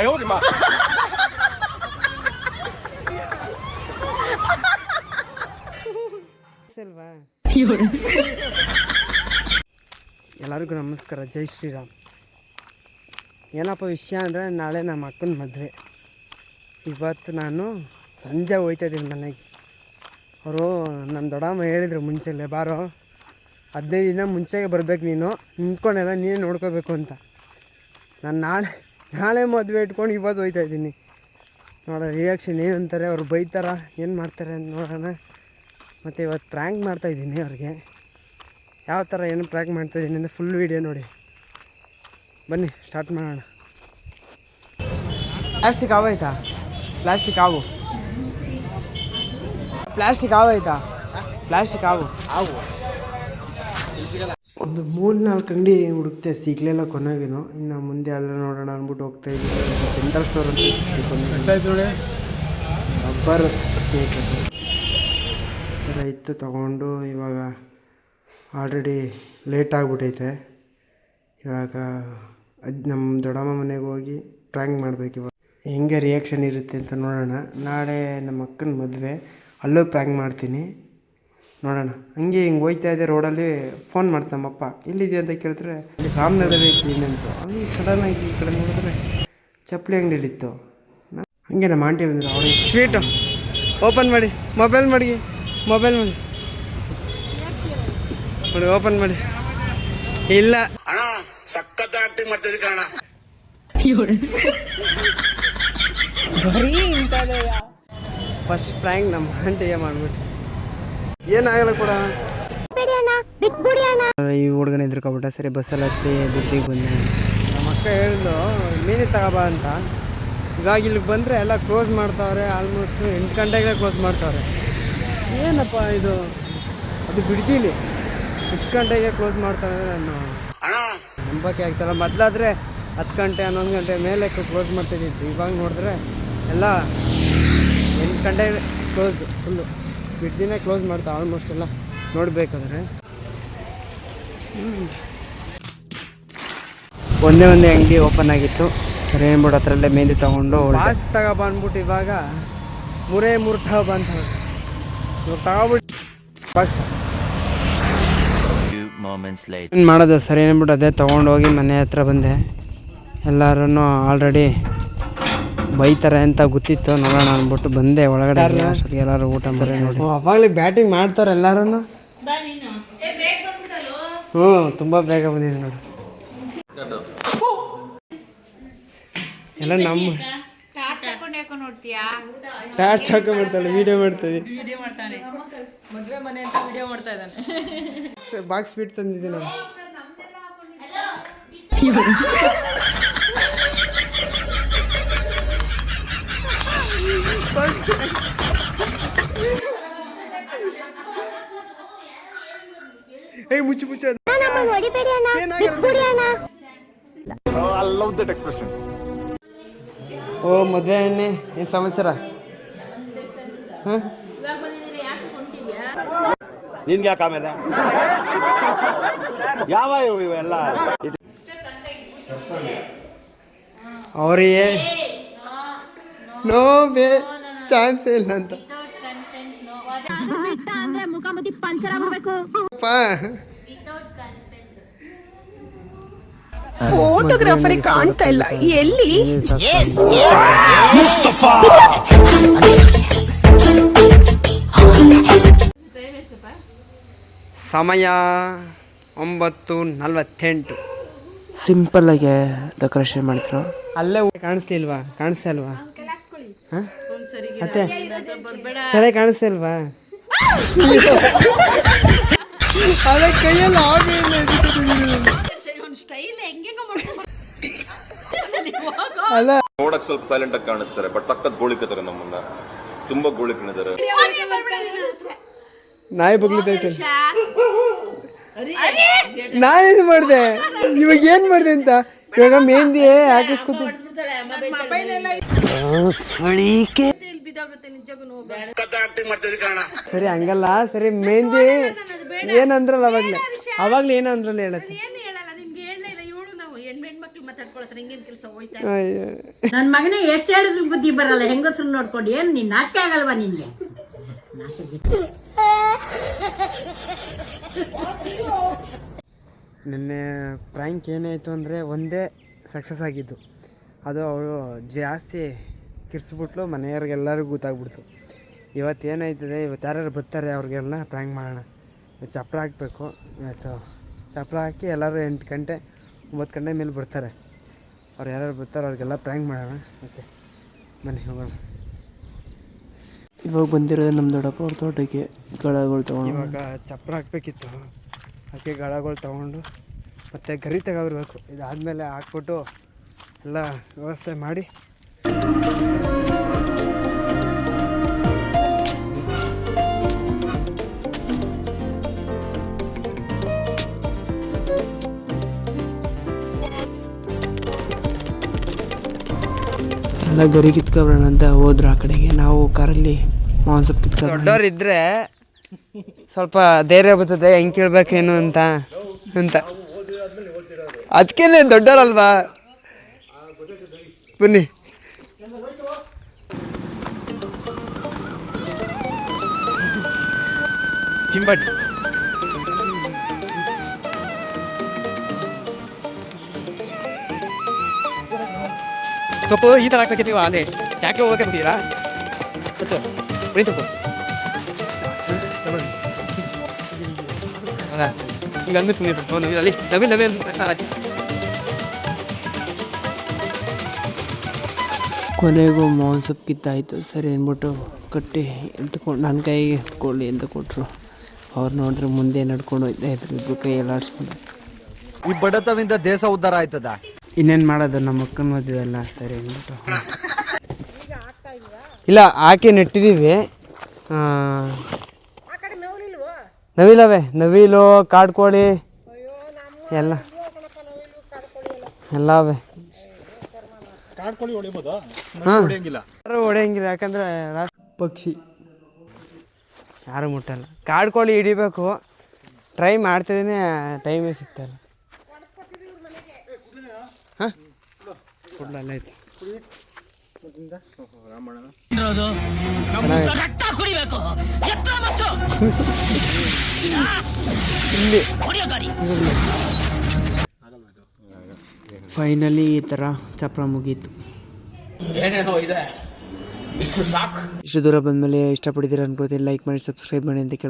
ಅಲ್ವಾ ಎಲ್ಲರಿಗೂ ನಮಸ್ಕಾರ ಜೈ ಶ್ರೀರಾಮ್. ಏನಪ್ಪ ವಿಷಯ ಅಂದರೆ ನಾಳೆ ನಮ್ಮ ಅಕ್ಕನ ಮದುವೆ. ಇವತ್ತು ನಾನು ಸಂಜೆ ಹೋಯ್ತಿದ್ದೀನಿ ಮನೆಗೆ. ಅವರು ನಮ್ಮ ದೊಡ್ಡಮ್ಮ ಹೇಳಿದರು ಮುಂಚೆಲ್ಲೇ ಬಾರೋ ಹದಿನೈದು ದಿನ ಮುಂಚೆಗೆ ಬರಬೇಕು ನೀನು. ನಿಂತ್ಕೊಂಡೆಲ್ಲ ನೀನೇ ನೋಡ್ಕೋಬೇಕು ಅಂತ. ನಾನು ನಾಳೆ ನಾಳೆ ಮದುವೆ ಇಟ್ಕೊಂಡು ಇವತ್ತು ಹೋಯ್ತಾ ಇದ್ದೀನಿ. ನೋಡೋ ರಿಯಾಕ್ಷನ್ ಏನಂತಾರೆ, ಅವ್ರು ಬೈತಾರ, ಏನು ಮಾಡ್ತಾರೆ ಅಂತ ನೋಡೋಣ. ಮತ್ತು ಇವತ್ತು ಪ್ರ್ಯಾಂಕ್ ಮಾಡ್ತಾಯಿದ್ದೀನಿ ಅವ್ರಿಗೆ. ಯಾವ ಥರ ಏನು ಪ್ರ್ಯಾಂಕ್ ಮಾಡ್ತಾಯಿದ್ದೀನಿ ಅಂದರೆ ಫುಲ್ ವೀಡಿಯೋ ನೋಡಿ. ಬನ್ನಿ ಸ್ಟಾರ್ಟ್ ಮಾಡೋಣ. ಪ್ಲಾಸ್ಟಿಕ್ ಆವಾಯ್ತಾ ಪ್ಲಾಸ್ಟಿಕ್ ಆವು ಪ್ಲಾಸ್ಟಿಕ್ ಆವಾಯ್ತಾ ಪ್ಲಾಸ್ಟಿಕ್ ಆವು ಆವು ಒಂದು ಮೂರು ನಾಲ್ಕು ಅಂಗಡಿ ಹುಡುಕ್ತೆ ಸಿಗ್ಲಿಲ್ಲ ಕೊನೆಗೇನು. ಇನ್ನು ಮುಂದೆ ಆದರೆ ನೋಡೋಣ ಅಂದ್ಬಿಟ್ಟು ಹೋಗ್ತಾ ಇದ್ದೀವಿ ಜನರಲ್ ಸ್ಟೋರ್ ಅಂತ ಸಿಕ್ತು ರಬ್ಬರ್ ಸ್ನೇಹಿತರು. ಈ ಥರ ಇತ್ತು ತೊಗೊಂಡು ಇವಾಗ ಆಲ್ರೆಡಿ ಲೇಟ್ ಆಗಿಬಿಟ್ಟೈತೆ ಇವಾಗ ಅದು ನಮ್ಮ ದೊಡ್ಡಮ್ಮ ಮನೆಗೆ ಹೋಗಿ ಪ್ರ್ಯಾಂಕ್ ಮಾಡಬೇಕು ಇವಾಗ. ಹೆಂಗೆ ರಿಯಾಕ್ಷನ್ ಇರುತ್ತೆ ಅಂತ ನೋಡೋಣ. ನಾಳೆ ನಮ್ಮ ಅಕ್ಕನ ಮದುವೆ. ಅಲ್ಲೂ ಪ್ರ್ಯಾಂಗ್ ಮಾಡ್ತೀನಿ. ನೋಡೋಣ. ಹಂಗೆ ಹಿಂಗೆ ಹೋಯ್ತಾ ಇದೆ ರೋಡಲ್ಲಿ ಫೋನ್ ಮಾಡ್ತು ನಮ್ಮಪ್ಪ ಎಲ್ಲಿದೆ ಅಂತ ಕೇಳಿದ್ರೆ ಇಲ್ಲಿ ರಾಮನಗರ ಕ್ಲೀನ್ ಅಂತು. ಹಂಗೆ ಸಡನ್ನಾಗಿ ಈ ಕಡೆ ನೋಡಿದ್ರೆ ಚಪ್ಪಲಿ ಅಂಗಡಿಲಿತ್ತು ಹಂಗೆ ನಮ್ಮ ಆಂಟಿ ಬಂದರು ಅವ್ರಿಗೆ ಸ್ವೀಟು ಓಪನ್ ಮಾಡಿ. ಮೊಬೈಲ್ ಮಾಡಿ. ಮೊಬೈಲ್ ಮಾಡಿ. ನೋಡಿ ಓಪನ್ ಮಾಡಿ. ಇಲ್ಲ. ಅಣ್ಣ ಸಖತ್ ಆಕ್ಟಿಂಗ್ ಮಾಡ್ತಿದ್ದೆ ಯಾ ಫಸ್ಟ್ ಪ್ರ್ಯಾಂಕ್ ನಮ್ಮ ಆಂಟಿಗೆ ಮಾಡ್ಬಿಟ್ಟು ಏನಾಗಲ್ಲ ಕೂಡ. ಈ ಹುಡುಗನ ಎದುರ್ಕೊಬಿಟ್ಟ ಸರಿ ಬಸ್ಸಲ್ಲಿ ಹತ್ತಿ ಬಿದ್ದಿಗೆ ಬಂದೆ. ನಮ್ಮ ಅಕ್ಕ ಹೇಳಿದ್ಲು ಮೀನೇ ತಗೋಬಾ ಅಂತ. ಇವಾಗ ಇಲ್ಲಿಗೆ ಬಂದರೆ ಎಲ್ಲ ಕ್ಲೋಸ್ ಮಾಡ್ತಾವ್ರೆ ಆಲ್ಮೋಸ್ಟ್ ಎಂಟು ಗಂಟೆಗೆ ಕ್ಲೋಸ್ ಮಾಡ್ತಾವ್ರೆ. ಏನಪ್ಪ ಇದು? ಅದು ಬಿಡ್ತೀನಿ ಇಷ್ಟು ಗಂಟೆಗೆ ಕ್ಲೋಸ್ ಮಾಡ್ತಾರೆ ನಾನು ಅಣ್ಣ. ನಂಬಕ್ಕೆ ಆಗ್ತಾಯಿಲ್ಲ. ಮೊದಲಾದರೆ ಹತ್ತು ಗಂಟೆ ಹನ್ನೊಂದು ಗಂಟೆ ಮೇಲೆ ಕ್ಲೋಸ್ ಮಾಡ್ತಿದ್ದೀವಿ ಇವಾಗ ನೋಡಿದ್ರೆ ಎಲ್ಲ ಎಂಟು ಗಂಟೆ ಕ್ಲೋಸ್ ಫುಲ್ಲು ಬಿಡ್ದಿನೇ ಕ್ಲೋಸ್ ಮಾಡ್ತಾ ಆಲ್ಮೋಸ್ಟ್ ಎಲ್ಲ ನೋಡಬೇಕಾದ್ರೆ. ಒಂದೇ ಒಂದೇ ಅಂಗಡಿ ಓಪನ್ ಆಗಿತ್ತು. ಸರಿ ಏನ್ಬಿಟ್ಟು ಹತ್ರಲ್ಲೇ ಮೆಹಂದಿ ತೊಗೊಂಡು ವಾಚ್ ತಗೊಬ ಅಂದ್ಬಿಟ್ಟು ಇವಾಗ ಮೂರೇ ಮೂರು ತಗೊಬ ಅಂತ ಇವಾಗ ತಗೊಬಿಟ್ಟು ಬಾಕ್ಸ್. ಏನು ಮಾಡೋದು? ಸರಿ ಏನ್ಬಿಟ್ಟು ಅದೇ ತಗೊಂಡೋಗಿ ಮನೆ ಹತ್ರ ಬಂದೆ. ಎಲ್ಲರೂ ಆಲ್ರೆಡಿ ಬೈತಾರೆ ಅಂತ ಗೊತ್ತಿತ್ತು ನೋಡೋಣ ಅಂದ್ಬಿಟ್ಟು ಬಂದೆ ಒಳಗಡೆ ಅಷ್ಟೊತ್ತಿಗೆ ಎಲ್ಲರೂ ಊಟ ಮಾಡಿ ನೋಡಿ. ಅವಾಗಲೇ ಬ್ಯಾಟಿಂಗ್ ಮಾಡ್ತಾರೆ ಎಲ್ಲರೂ ಹ್ಞೂ ತುಂಬ ಬೇಗ ಬಂದಿದೆ ನೋಡಿ. ಎಲ್ಲ ನಮ್ಮ ಟಾರ್ಚ್ ಮಾಡ್ತಲ್ಲ ವೀಡಿಯೋ ಮಾಡ್ತೀವಿ ಮದ್ವೆ ಮನೆ ಅಂತ ವಿಡಿಯೋ ಮಾಡ್ತಾ ಇದ್ದಾನೆ. ಬಾಕ್ಸ್ ಬಿಟ್ಟು ತಂದಿದ್ದೀನಿ. ನಾನು ಏಯ್ ಮುಚ್ಚು ಮುಚ್ಚು ಅದು. ಏನಾಗಲ್ಲ ಓ ಮದುವೆ ಅಣ್ಣೆ. ಏನು ಸಮಾಚಾರ? ಹಾಂ? ನಿನ್ಗೆ ಯಾಕೆ ಆಮೇಲೆ? ಯಾವ ಇವು ಇವೆಲ್ಲ? ಅವರಿಗೆ ನೋ ಬೇ ಚಾನ್ಸ್ ಇಲ್ಲ ಅಂತ. ಅಂದ್ರೆ ಮುಖಾಮುಖಿ ಪಂಚರ್ ಆಗ್ಬಿಡ್ಬೇಕು ಅಪ್ಪ ಫೋಟೋಗ್ರಾಫರಿಗೆ ಕಾಣ್ತಾ ಇಲ್ಲ ಎಲ್ಲಿ ಸಮಯ ಒಂಬತ್ತು ನಲ್ವತ್ತೆಂಟು. ಸಿಂಪಲ್ಲಾಗೆ ಡೆಕೋರೇಷನ್ ಮಾಡ್ತಿರೋ? ಅಲ್ಲೇ ಕಾಣಿಸ್ಲಿಲ್ವಾ ಕಾಣಿಸ್ತಾ ಇಲ್ವಾ? ಹಾಂ ಮತ್ತೆ? ಸರಿ ಕಾಣಿಸ್ತಾ ಇಲ್ವಾ? ಅದೇ ಕೈಯಲ್ಲಿ ಆಗಿ ಅಲ್ಲ. ನೋಡಕ್ ಸ್ವಲ್ಪ ಸೈಲೆಂಟ್ ಆಗಿ ಕಾಣಿಸ್ತಾರೆ ಬಟ್ ತಕ್ಕದ್ ಗೋಳಿಕತಾರೆ ನಮ್ಮನ್ನ. ತುಂಬಾ ಗೋಳಿಕಿದ್ದಾರೆ ನಾಯಿ ಬಗ್ಲಿದೈತೆ ನಾನೇನ್ ಮಾಡಿದೆ? ಇವಾಗ ಏನು ಮಾಡಿದೆ ಅಂತ? ಇವಾಗ ಮೆಹಂದಿ ಹಾಕಿಸ್ಕೊತೀನಿ ಸರಿ ಹಂಗಲ್ಲ ಸರಿ ಮೆಹಂದಿ ಏನಂದ್ರಲ್ಲ ಅವಾಗ್ಲೇ? ಅವಾಗ್ಲೇ ಏನಂದ್ರಲ್ಲ ಹೇಳತ್ತೆ ನನ್ ಮಗನ ಎಷ್ಟ್ ಹೇಳಿದ್ರು ಬುದ್ಧಿ ಬರಲ್ಲ ಹೆಂಗಸ್ರು ನೋಡ್ಕೊಂಡು ಏನ್ ನೀನ್ ನಾಚಿಕೆ ಆಗಲ್ವಾ ನಿನ್ಗೆ? ನಿನ್ನೆ ಪ್ರಾಂಕ್ ಏನಾಯಿತು ಅಂದರೆ ಒಂದೇ ಸಕ್ಸಸ್ ಆಗಿದ್ದು. ಅದು ಅವಳು ಜಾಸ್ತಿ ಕಿರ್ಚ್ಬಿಟ್ಲು ಮನೆಯವ್ರಿಗೆಲ್ಲರಿಗೂ ಗೊತ್ತಾಗ್ಬಿಡ್ತು. ಇವತ್ತು ಏನಾಯ್ತದೆ ಇವತ್ತು ಯಾರ್ಯಾರು ಬರ್ತಾರೆ ಅವ್ರಿಗೆಲ್ಲ ಪ್ರ್ಯಾಂಕ್ ಮಾಡೋಣ. ಇವತ್ತು ಚಪ್ಪರ ಹಾಕಬೇಕು. ಇವತ್ತು ಚಪ್ರ ಹಾಕಿ ಎಲ್ಲರೂ ಎಂಟು ಗಂಟೆ ಒಂಬತ್ತು ಗಂಟೆ ಮೇಲೆ ಬರ್ತಾರೆ. ಅವ್ರು ಯಾರ್ಯಾರು ಬರ್ತಾರೆ ಅವ್ರಿಗೆಲ್ಲ ಪ್ರ್ಯಾಂಕ್ ಮಾಡೋಣ. ಓಕೆ ಮನೆ ಹೋಗೋಣ. ಇವಾಗ ಬಂದಿರೋದು ನಮ್ಮ ದೊಡ್ಡಪ್ಪ ಅವ್ರ ತೋಟಕ್ಕೆ ಗಳಗಳು ತೊಗೊಂಡು. ಇವಾಗ ಚಪ್ಪರ ಹಾಕಬೇಕಿತ್ತು. ಅದಕ್ಕೆ ಗಳಗಳು ತೊಗೊಂಡು ಮತ್ತು ಗರಿ ತಗೊಬರ್ಬೇಕು. ಇದಾದಮೇಲೆ ಹಾಕ್ಬಿಟ್ಟು ಎಲ್ಲ ವ್ಯವಸ್ಥೆ ಮಾಡಿ ಎಲ್ಲ ಗರಿ ಕಿತ್ಕೊಬ್ರಣ ಅಂತ ಹೋದ್ರು ಆ ಕಡೆಗೆ. ನಾವು ಕಾರಲ್ಲಿ ಮಾಂಸ ಕಿತ್ಕೊಂಡು ದೊಡ್ಡವ್ರು ಇದ್ರೆ ಸ್ವಲ್ಪ ಧೈರ್ಯ ಬರ್ತದೆ, ಹೆಂಗ್ ಕೇಳ್ಬೇಕೇನು ಅಂತ ಅಂತ. ಅದಕ್ಕೇನೆ ದೊಡ್ಡವರಲ್ವಾ ಬನ್ನಿ. ಚಿಂಬಟ್ ಸೊಪ್ಪು ಈ ಥರ ಹಾಕ್ಬೇಕಿತ್ತು ಅದೇ ಯಾಕೆ ಹೋಗಕ್ಕೆ ಬರ್ತೀರಾ ಬರೀ ಸೊಪ್ಪು. ಅಲ್ಲ ಈಗ ಅಂದು ಸುಮ್ಮನೆ ಅಲ್ಲಿ ನವೀನ್ ನವೀನ್ ಕೊನೆಗೂ ಮಾಂಸ ಕಿತ್ತಾಯಿತು ಸರಿ ಅಂದ್ಬಿಟ್ಟು ಕಟ್ಟಿ ಎತ್ಕೊಂಡು ನನ್ನ ಕೈಗೆ ಎತ್ಕೊಳ್ಳಿ ಅಂತ ಕೊಟ್ಟರು ಅವ್ರು ನೋಡಿದ್ರೆ ಮುಂದೆ ನಡ್ಕೊಂಡು ಹೋಯ್ತಾ ಇದ್ರು ಇಬ್ರು ಕೈ ಎಲ್ಲ ಆಡಿಸ್ಕೊಂಡು. ಈ ಬಡತವಿಂದ ದೇಶ ಉದ್ಧಾರ ಆಯ್ತದ? ಇನ್ನೇನು ಮಾಡೋದು ನಮ್ಮ ಅಕ್ಕನ ಮದುವೆಲ್ಲ ಸರಿ ಅಂದ್ಬಿಟ್ಟು. ಇಲ್ಲ ಆಕೆ ನೆಟ್ಟಿದ್ದೀವಿ ಆ, ನವಿಲವೆ ನವಿಲು ಕಾಡ್ಕೋಳಿ. ಎಲ್ಲ. ಎಲ್ಲ ಅವೆ. ಹಾಂ. ಯಾರು ಹೊಡೆಯಂಗಿಲ್ಲ ಯಾಕಂದ್ರೆ ಪಕ್ಷಿ. ಯಾರು ಮುಟ್ಟಲ್ಲ. ಕಾಡ್ಕೋಳಿ ಹಿಡಿಬೇಕು. ಟ್ರೈ ಮಾಡ್ತಿದ್ದೀನಿ ಟೈಮೇ ಸಿಗ್ತಾಯಿಲ್ಲ ಫೈನಲಿ ಈ ಥರ ಚಪ್ರ ಮುಗೀತು. ಇಷ್ಟು ದೂರ ಬಂದಮೇಲೆ ಇಷ್ಟಪಡಿದಿರ ಅನ್ಕೋತೀನಿ ಲೈಕ್ ಮಾಡಿ ಸಬ್ಸ್ಕ್ರೈಬ್ ಮಾಡಿ ಅಂತ ಕೇಳ್ಕೊ